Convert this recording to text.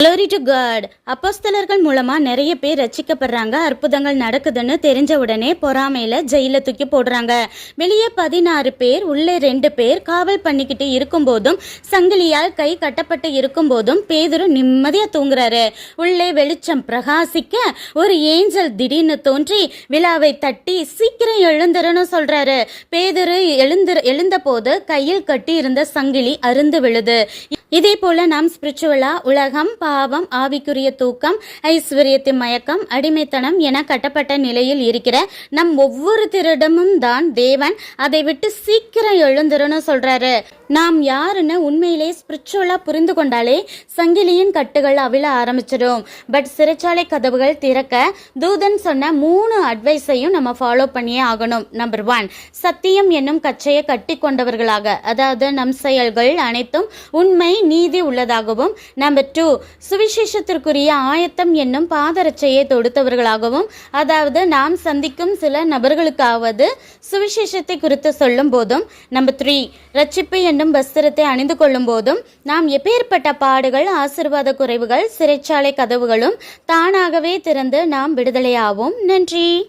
Glory to God அப்போஸ்தலர்கள் மூலமா நிறைய பேர் ரசிக்கப்படுறாங்க அற்புதங்கள் நடக்குதுன்னு தெரிஞ்ச உடனே பொறாமையில ஜெயில தூக்கி போடுறாங்க. வெளியே பதினாறு பேர் உள்ளே ரெண்டு பேர் காவல் பண்ணிக்கிட்டு இருக்கும்போதும் சங்கிலியால் கை கட்டப்பட்டு இருக்கும்போதும் பேதுரு நிம்மதியா தூங்குறாரு. உள்ளே வெளிச்சம் பிரகாசிக்க ஒரு ஏஞ்சல் திடீர்னு தோன்றி விழாவை தட்டி சீக்கிரம் எழுந்துருன்னு சொல்றாரு. பேதுரு எழுந்து எழுந்த போது கையில் கட்டி இருந்த சங்கிலி அருந்து விழுது. இதே போல நாம் ஸ்பிரிச்சுவலா உலகம் பாவம் ஆவிக்குரிய தூக்கம் ஐஸ்வர்யத்தின் மயக்கம் அடிமைத்தனம் என கட்டப்பட்ட நிலையில் இருக்கிற நம் ஒவ்வொருத்தரிடமும் தான் தேவன். அதை விட்டு சீக்கிரம் எழுந்துருன்னு சொல்றாரு. நாம் யாருன்னு உண்மையிலே ஸ்பிரிச்சுவலாக புரிந்து கொண்டாலே சங்கிலியின் கட்டுகள் அவிழ ஆரம்பிச்சிடும். பட் சிறைச்சாலை கதவுகள் திறக்க தூதன் சொன்ன மூணு அட்வைஸையும் நம்ம ஃபாலோ பண்ணியே ஆகணும். நம்பர் ஒன் சத்தியம் என்னும் கச்சையை கட்டி கொண்டவர்களாக அதாவது நம் செயல்கள் அனைத்தும் உண்மை நீதி உள்ளதாகவும். நம்பர் டூ சுவிசேஷத்திற்குரிய ஆயத்தம் என்னும் பாதரட்சையை தொடுத்தவர்களாகவும் அதாவது நாம் சந்திக்கும் சில நபர்களுக்காவது சுவிசேஷத்தை குறித்து சொல்லும் போதும். நம்பர் த்ரீ ரட்சிப்பு என்னும் வஸ்திரத்தை அணிந்து கொள்ளும் போதும் நாம் எப்பேற்பட்ட பாடுகள் ஆசிர்வாத குறைவுகள் சிறைச்சாலை கதவுகளும் தானாகவே திறந்து நாம் விடுதலையாவோம். நன்றி.